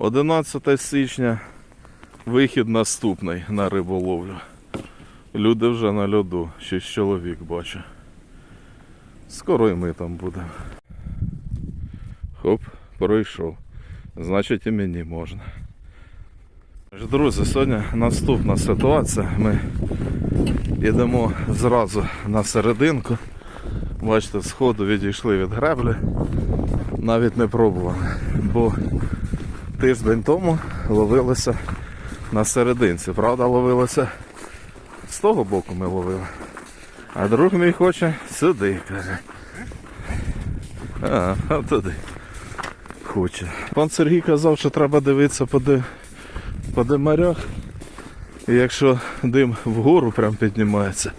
11 січня вихід наступний на риболовлю. Люди вже на льоду, шість чоловік бачу. Скоро і ми там будемо. Хоп, пройшов. Значить і мені можна. Друзі, сьогодні наступна ситуація. Ми йдемо зразу на серединку. Бачите, сходу відійшли від греблі. Навіть не пробували. Бо тиждень тому ловилося на серединці. Правда, ловилося з того боку ми ловили. А друг мій хоче сюди, каже. А, а туди. Хоче. Пан Сергій казав, що треба дивитися по, ди... по димарях. І якщо дим вгору прям піднімається,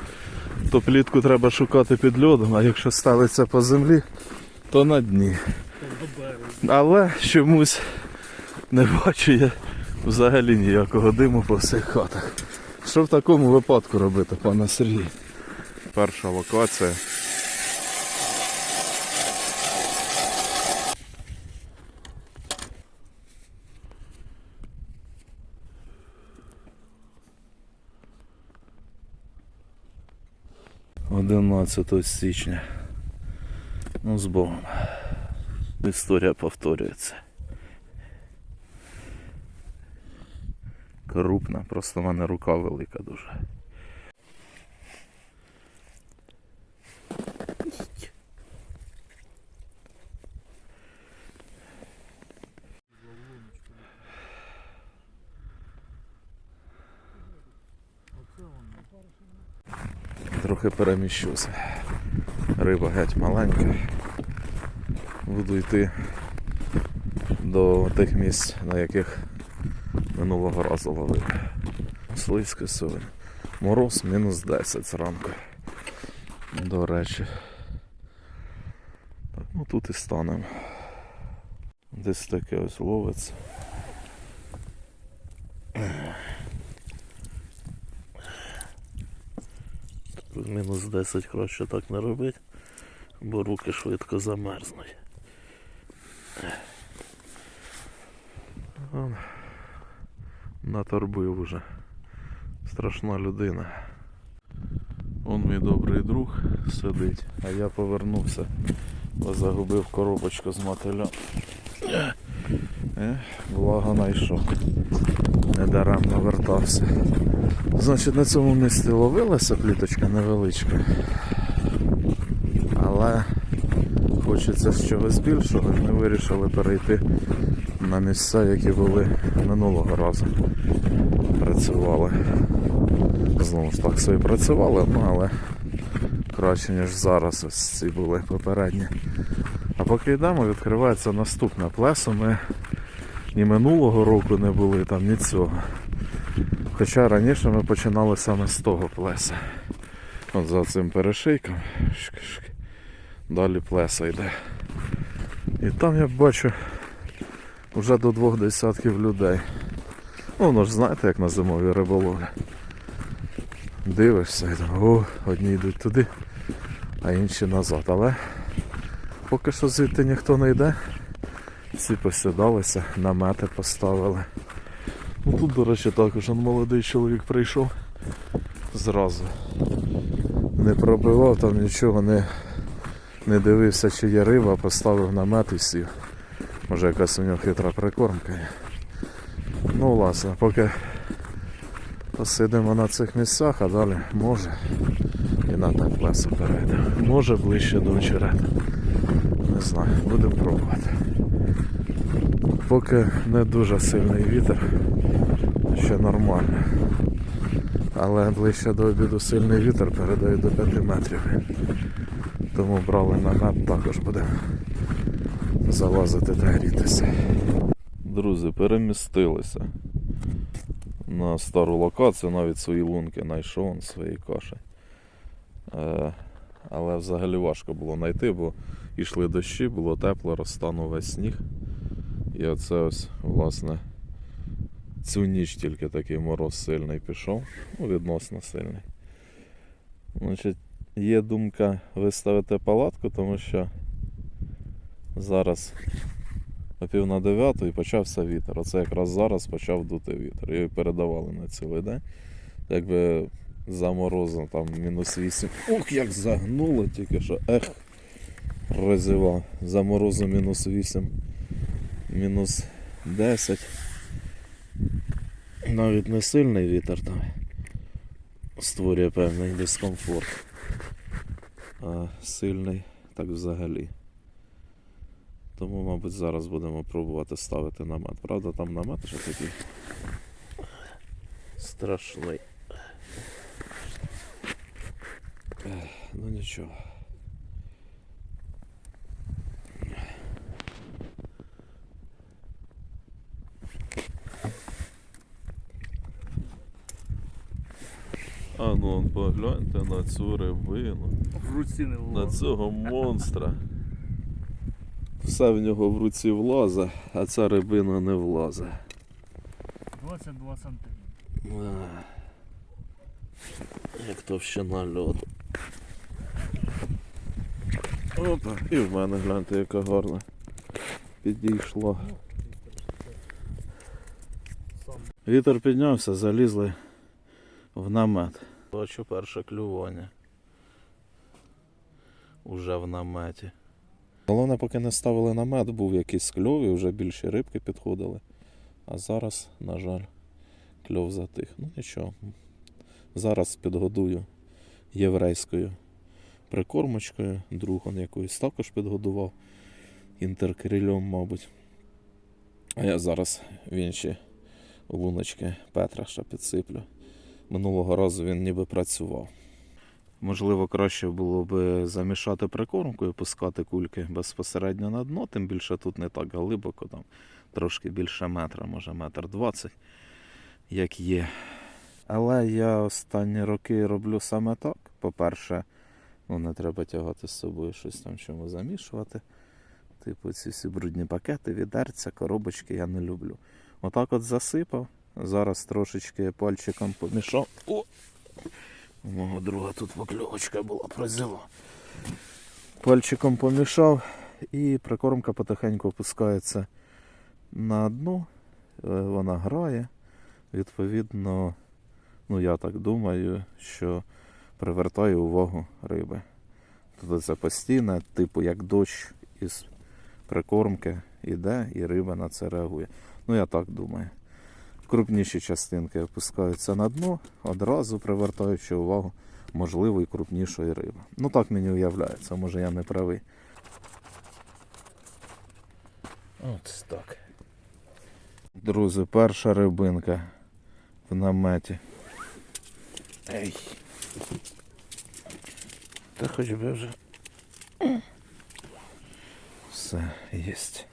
то плітку треба шукати під льодом, а якщо ставиться по землі, то на дні. Але чомусь не бачу я взагалі ніякого диму по всіх хатах. Що в такому випадку робити, пане Сергій? Перша локація. Одинадцятого січня. Ну, з Богом. Історія повторюється. Крупна, просто в мене рука велика дуже. Трохи переміщуся. Риба геть маленька. Буду йти до тих місць, на яких минулого разу ловив. Слизько сьогодні. Мороз мінус 10 зранку. До речі. Ну тут і станемо. Десь таке ось. Тут мінус 10 краще так не робити, бо руки швидко замерзнуть. Наторбив уже. Страшна людина. Он мій добрий друг сидить, а я повернувся, бо загубив коробочку з мотиля. Благо знайшов. Недаремно вертався. Значить, на цьому місці ловилася пліточка невеличка. Але хочеться з чогось більшого. Ми вирішили перейти на місця, які були минулого разу. Працювали. Знову ж так собі працювали, але краще, ніж зараз ось ці були попередні. А поки йдемо, відкривається наступне плесо. Ми ні минулого року не були там, ні цього. Хоча раніше ми починали саме з того плеса. От за цим перешийком. Шк-шк. Далі плеса йде. І там я бачу вже до двох десятків людей. Ну, воно ж знаєте, як на зимовій риболовлі. Дивишся і там, о, одні йдуть туди, а інші назад. Але поки що звідти ніхто не йде. Всі посідалися, намети поставили. Ну тут, до речі, також молодий чоловік прийшов зразу. Не пробивав там нічого, не, не дивився, чи є риба, поставив намет і сів. Може якась у нього хитра прикормка. Ну, власне, поки посидимо на цих місцях, а далі може і на те плесо перейдемо. Може ближче до очерету. Не знаю, будемо пробувати. Поки не дуже сильний вітер, ще нормально. Але ближче до обіду сильний вітер передає до 5 метрів. Тому брали намет, також будемо залазити та грітися. Друзі, перемістилися на стару локацію, навіть свої лунки знайшов, свої каші. Е, але взагалі важко було знайти, бо йшли дощі, було тепло, розтанув весь сніг. І оце ось, власне, цю ніч тільки такий мороз сильний пішов, ну, відносно сильний. Значить, є думка виставити палатку, тому що зараз о пів на дев'яту і почався вітер. Оце якраз зараз почав дути вітер. І передавали на цілий день. Якби за морозом там мінус 8. Ух, як загнуло тільки що. Ех, розіва. За морозом мінус 8, мінус 10. Навіть не сильний вітер там створює певний дискомфорт. А сильний так взагалі. Тому, мабуть, зараз будемо пробувати ставити намет. Правда, там намет вже такий страшний. Ну нічого. А ну погляньте на цю рибину. В руці не на цього монстра. Все в нього в руці влазить, а ця рибина не влазить. 22 сантиметри. Як товщина льоду. Опа, і в мене гляньте, яка гарна. Підійшла. Вітер піднявся, залізли в намет. Бачу перше клювання. Уже в наметі. Головне, поки не ставили намет, був якийсь кльов і вже більші рибки підходили. А зараз, на жаль, кльов затих. Ну нічого. Зараз підгодую єврейською прикормочкою. Друг он якоюсь також підгодував інтеркрильом, мабуть. А я зараз в інші луночки Петра ще підсиплю. Минулого разу він ніби працював. Можливо, краще було б замішати прикормку і пускати кульки безпосередньо на дно, тим більше тут не так глибоко, там трошки більше метра, може метр двадцять, як є. Але я останні роки роблю саме так. По-перше, ну не треба тягати з собою щось там чому замішувати. Типу ці всі брудні пакети, відерця, коробочки я не люблю. Отак от засипав. Зараз трошечки пальчиком помішав. О! У мого друга тут покльовочка була прозіла. Пальчиком помішав і прикормка потихеньку опускається на дно. Е, Вона грає. Відповідно, ну я так думаю, що привертає увагу риби. Тобто це постійне, типу як дощ із прикормки йде і риба на це реагує. Ну я так думаю. Крупніші частинки опускаються на дно, одразу привертаючи увагу можливо і крупнішої риби. Ну так мені уявляється, може я не правий. От так. Друзі, перша рибинка в наметі. Ей. Та хоч би вже. Все, єсть.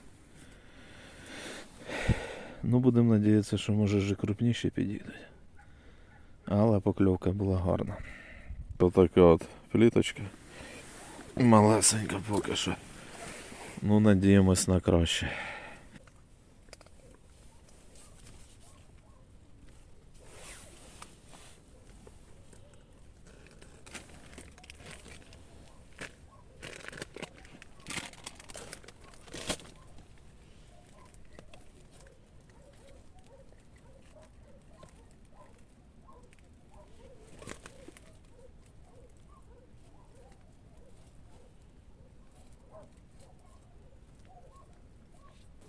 Ну, будемо надіятися, що може вже крупніші підійдуть. Але покльовка була гарна. То така от пліточка. Малесенька поки що. Ну, надіємось на краще.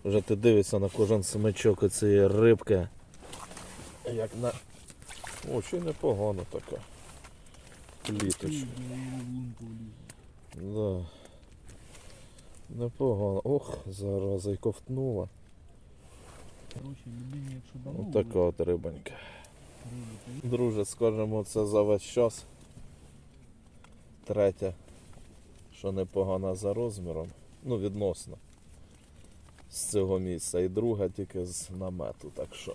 Вже ти дивишся на кожен смичок оцієї рибки. Як на. О, ще й непогано така. Пліточка. Да. Непогано. Ох, зараза і ковтнула. Ось така от рибонька. Друже, скажемо, це за весь час. Третя, що непогана за розміром. Ну, відносно. З цього місця. І друга тільки з намету, так що.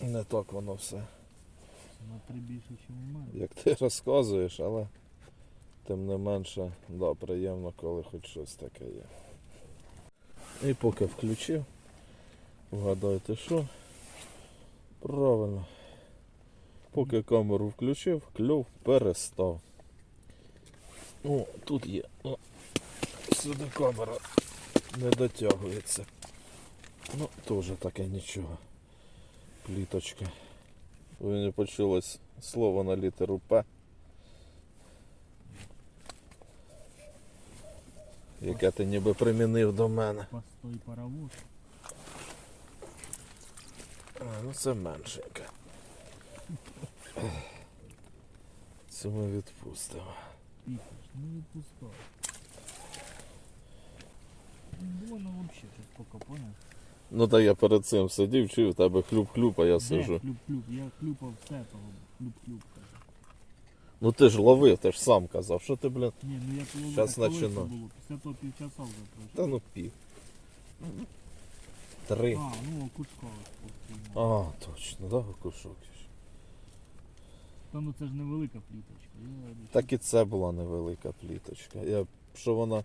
Не так воно все. на три більше, ніж у мене. Як ти розказуєш, але тим не менше, да, приємно, коли хоч щось таке є. І поки включив, вгадайте що? Правильно. Поки камеру включив, кльов перестав. О, тут є. О, сюди камера не дотягується. Ну, теж таке нічого. Пліточка. Ви не почулось слово на літеру П. Яке ти ніби примінив до мене. Постой паровоз. А, ну це меншенька. Це ми відпустимо. Пікаєш, не відпускай. Ну, Больно вообще, щось поки понял. Ну та я перед цим сидів, чую, в тебе хлюп-хлюп, а я сижу. Хлюп-хлюп. Я хлюпав все того. Хлюп-хлюп. Ну ти ж ловив, ти ж сам казав, що ти, блін. Ні, ну я половину. Щас коли це начину. було? Після того півчаса вже пройшло. Та ну пів. Три. А, ну окушка. А, точно, да, окушок. Та ну це ж невелика пліточка. Я... Так і це була невелика пліточка. Я, що вона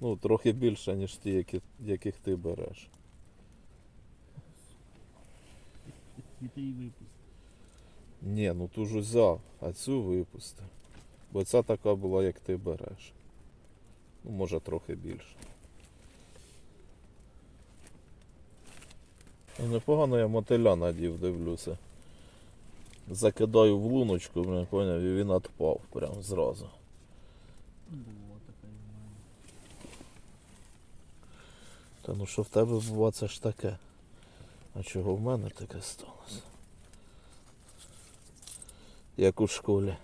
ну, трохи більша, ніж ті, які, яких ти береш. І ти її випустив. Ні, ну ту ж взяв, а цю випустив. Бо ця така була, як ти береш. Ну, може трохи більше. Ну, непогано я мотиля надів, дивлюся. Закидаю в луночку, блін, поняв, і він відпав прям зразу. Була така і в мене. Та ну що в тебе бува, це ж таке. А чого в мене таке сталося? Як у школі.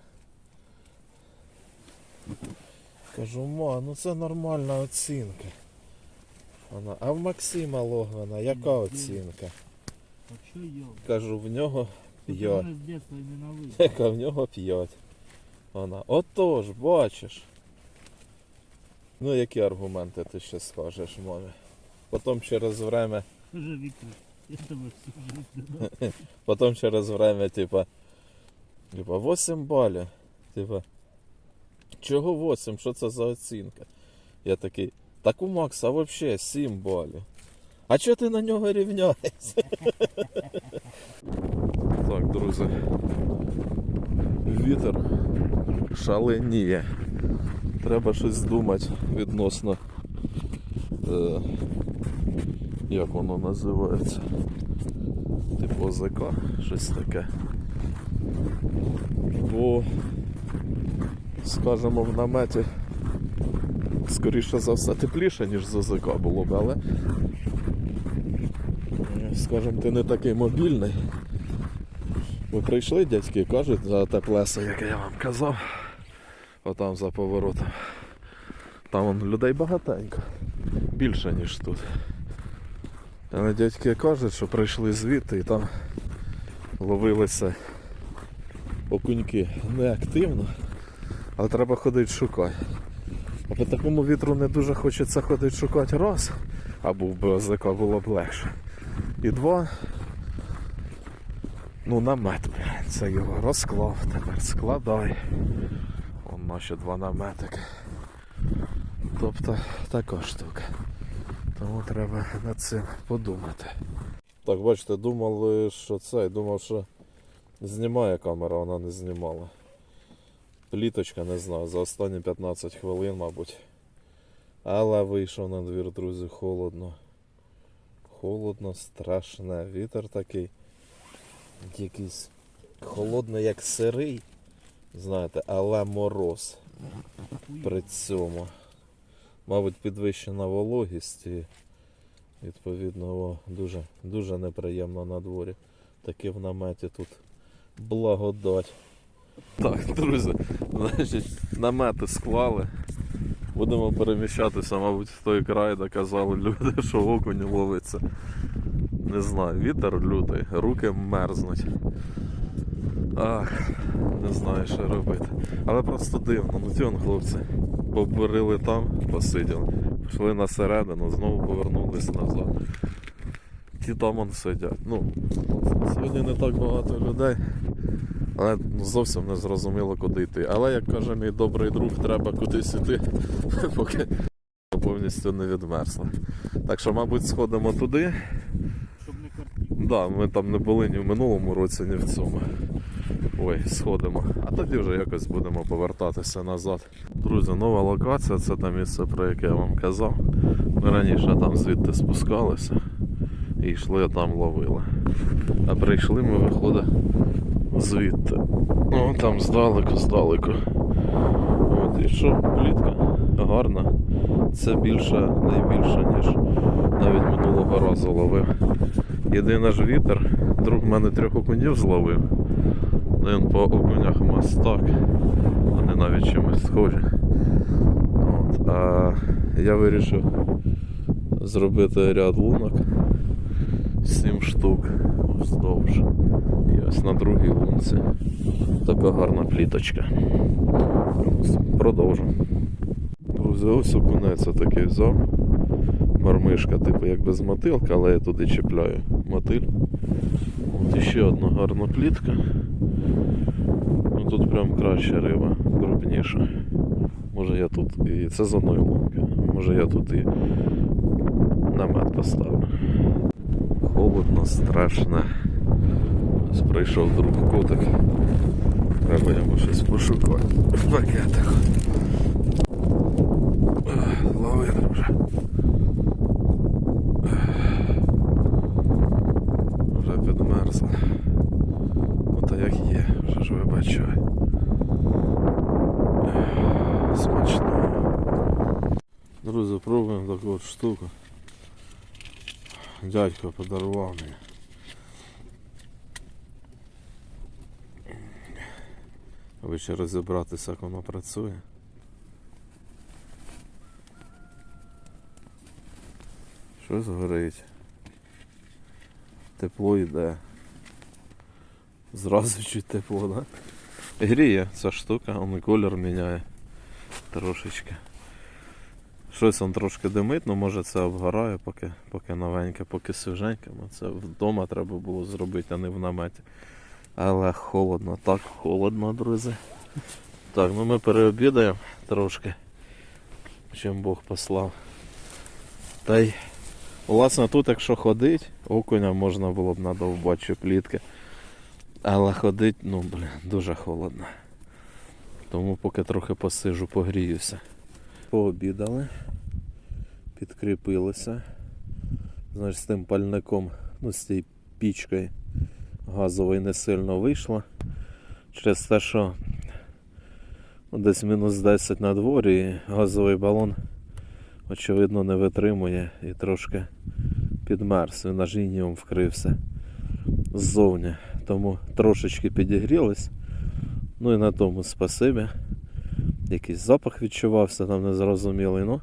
Кажу, ма, ну це нормальна оцінка. Вона, а в Максима Логвина яка оцінка? Кажу, в нього п'ять. Яка в нього п'ять. Вона, отож, бачиш. Ну, які аргументи ти ще скажеш мамі? Потім через время Каже Віктор, я тебе всю додав. Потом через время, типа, типа 8 балів. Типа, чого 8? Що це за оцінка? Я такий, так у Макса взагалі 7 балів. А чого ти на нього рівняєшся? Так, друзі. Вітер шаленіє. Треба щось думати відносно. Е, як воно називається? Типу ОЗК, щось таке. Бо, скажімо, в наметі скоріше за все тепліше, ніж з ОЗК було б, але е, скажімо, ти не такий мобільний. Ви прийшли, дядьки, кажуть, за те плесо, яке я вам казав, отам за поворотом. Там людей багатенько. Більше, ніж тут. Але дядьки кажуть, що прийшли звідти і там ловилися окуньки не активно, але треба ходити шукати. А по такому вітру не дуже хочеться ходити шукати раз, а був би ОЗК було б легше. І два. Ну, намет, блін, це його розклав, тепер складай. Вон наші два наметики. Тобто така штука. Тому треба над цим подумати. Так, бачите, думали, що це, думав, що знімає камера, вона не знімала. Пліточка, не знаю, за останні 15 хвилин, мабуть. Але вийшов на двір, друзі, холодно. Холодно, страшне. Вітер такий. Якийсь холодний, як сирий. Знаєте, але мороз при цьому. Мабуть, підвищена вологість і відповідно дуже, дуже неприємно на дворі. Таке в наметі тут благодать. Так, друзі, значить, намети склали. Будемо переміщатися, мабуть, в той край, де казали люди, що окунь ловиться. Не знаю, вітер лютий, руки мерзнуть. Ах, не знаю, що робити. Але просто дивно, ну ті он хлопці побурили там, посиділи, пішли на середину, знову повернулись назад. Ті там он сидять. Ну, сьогодні не так багато людей, але ну, зовсім не зрозуміло, куди йти. Але, як каже мій добрий друг, треба кудись іти, поки повністю не відмерзла. Так що, мабуть, сходимо туди. Щоб не картів. Да, ми там не були ні в минулому році, ні в цьому. Ой, сходимо. А тоді вже якось будемо повертатися назад. Друзі, нова локація, це те місце, про яке я вам казав. Ми раніше там звідти спускалися і йшли там ловили. А прийшли ми, виходить, звідти. Ну, там здалеку, здалеку. От, і що, плітка гарна. Це більше, найбільше, ніж навіть минулого разу ловив. Єдиний ж вітер, друг мене трьох окунів зловив. Він по окунях мастак. Вони навіть чимось схожі. От, а я вирішив зробити ряд лунок. Сім штук вздовж. І ось на другій лунці така гарна пліточка. Продовжу. Друзі, ось окунець такий взяв. Мармишка, типу як без мотилка, але я туди чіпляю мотиль. От іще одна гарна плітка. Тут прям краща риба, крупніша. Може я тут і це з одної лунки. Може я тут і намет поставлю. Холодно, страшно. Ось прийшов друг котик. Треба йому щось пошукати. В пакетику. Ех, Лови, друже. Вже підмерзла. Ну та як є, вже ж вибачай. Ех, Смачно. Друзі, пробуємо таку от штуку. Дядько подарував мені. Аби ще розібратися, як воно працює. Щось горить. Тепло йде. Зразу чуть тепло, да? Гріє ця штука, он колір міняє трошечки. Щось он трошки димить, ну може це обгорає, поки, поки новеньке, поки свіженьке. Це вдома треба було зробити, а не в наметі. Але холодно, так холодно, друзі. Так, ну ми переобідаємо трошки. Чим Бог послав. Та й власне тут, якщо ходить, окуня можна було б надовбачити плітки. Але ходить, ну блін, дуже холодно. Тому поки трохи посижу, погріюся. Пообідали, підкріпилися. Знаєш, з тим пальником, ну з цією пічкою газової не сильно вийшло. Через те, що ну, десь мінус 10 на дворі і газовий балон, очевидно, не витримує і трошки підмерз. Він аж ініум вкрився ззовні. Тому трошечки підігрілись. Ну і на тому спасибі. Якийсь запах відчувався, там незрозумілий, ну,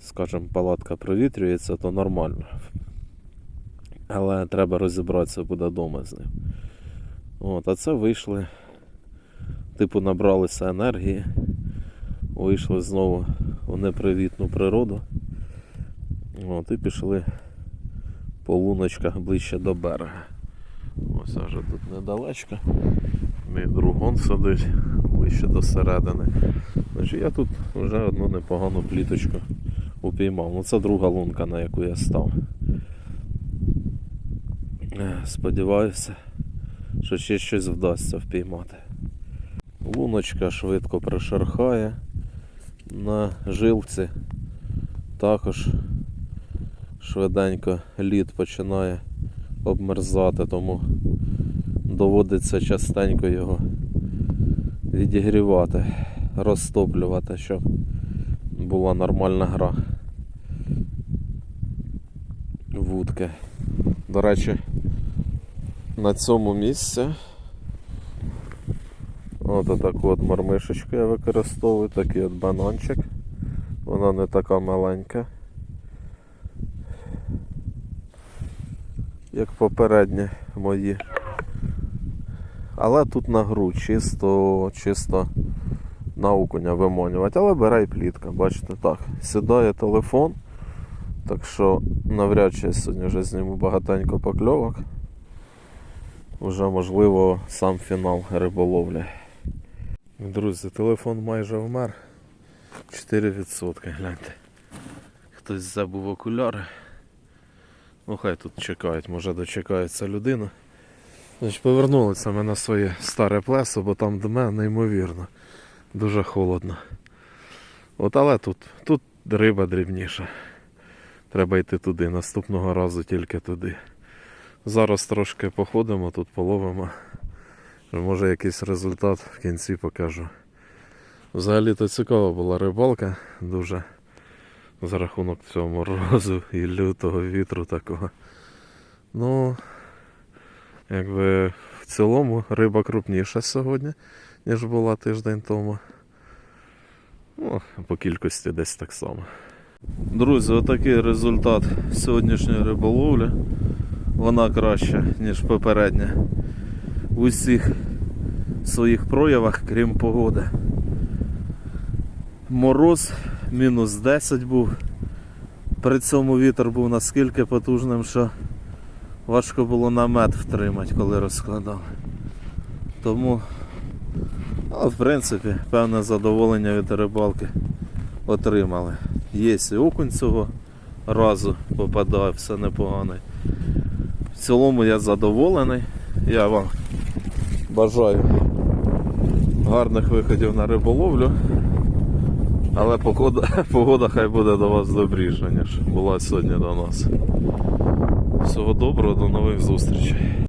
скажімо, палатка провітрюється, то нормально. Але треба розібратися буде вдома з ним. От, а це вийшли, типу, набралися енергії, вийшли знову у непривітну природу. От, і пішли по луночках ближче до берега. Ось аж тут недалечко. Мій другон сидить ближче до середини. Значить, я тут вже одну непогану пліточку упіймав. Ну це друга лунка, на яку я став. Е, Сподіваюся, що ще щось вдасться впіймати. Луночка швидко пришархає на жилці. Також швиденько лід починає обмерзати, тому доводиться частенько його відігрівати, розтоплювати, щоб була нормальна гра. Вудки. До речі, на цьому місці от таку от мармишечку я використовую, такий от бананчик. Вона не така маленька. Як попередні мої. Але тут на гру чисто, чисто на окуня вимонювати. Але бере і плітка, бачите, так. Сідає телефон. Так що навряд чи я сьогодні вже зніму багатенько покльовок. Уже можливо сам фінал риболовлі. Друзі, телефон майже вмер. 4%, гляньте. Хтось забув окуляри. Ну хай тут чекають, може дочекається людина. Значить, повернулися ми на своє старе плесо, бо там дме неймовірно. Дуже холодно. От але тут, тут риба дрібніша. Треба йти туди. Наступного разу тільки туди. Зараз трошки походимо, тут половимо. Може якийсь результат в кінці покажу. Взагалі-то цікава була рибалка дуже за рахунок цього морозу і лютого вітру такого. Ну, якби в цілому риба крупніша сьогодні, ніж була тиждень тому. Ну, по кількості десь так само. Друзі, отакий результат сьогоднішньої риболовлі. Вона краща, ніж попередня. В усіх своїх проявах, крім погоди. Мороз мінус 10 був. При цьому вітер був наскільки потужним, що важко було намет втримати, коли розкладали. Тому, ну, в принципі, певне задоволення від рибалки отримали. Є і окунь цього разу попадав, все непогано. В цілому я задоволений. Я вам бажаю гарних виходів на риболовлю. Але погода, погода хай буде до вас добріша, ніж була сьогодні до нас. Всього доброго, до нових зустрічей.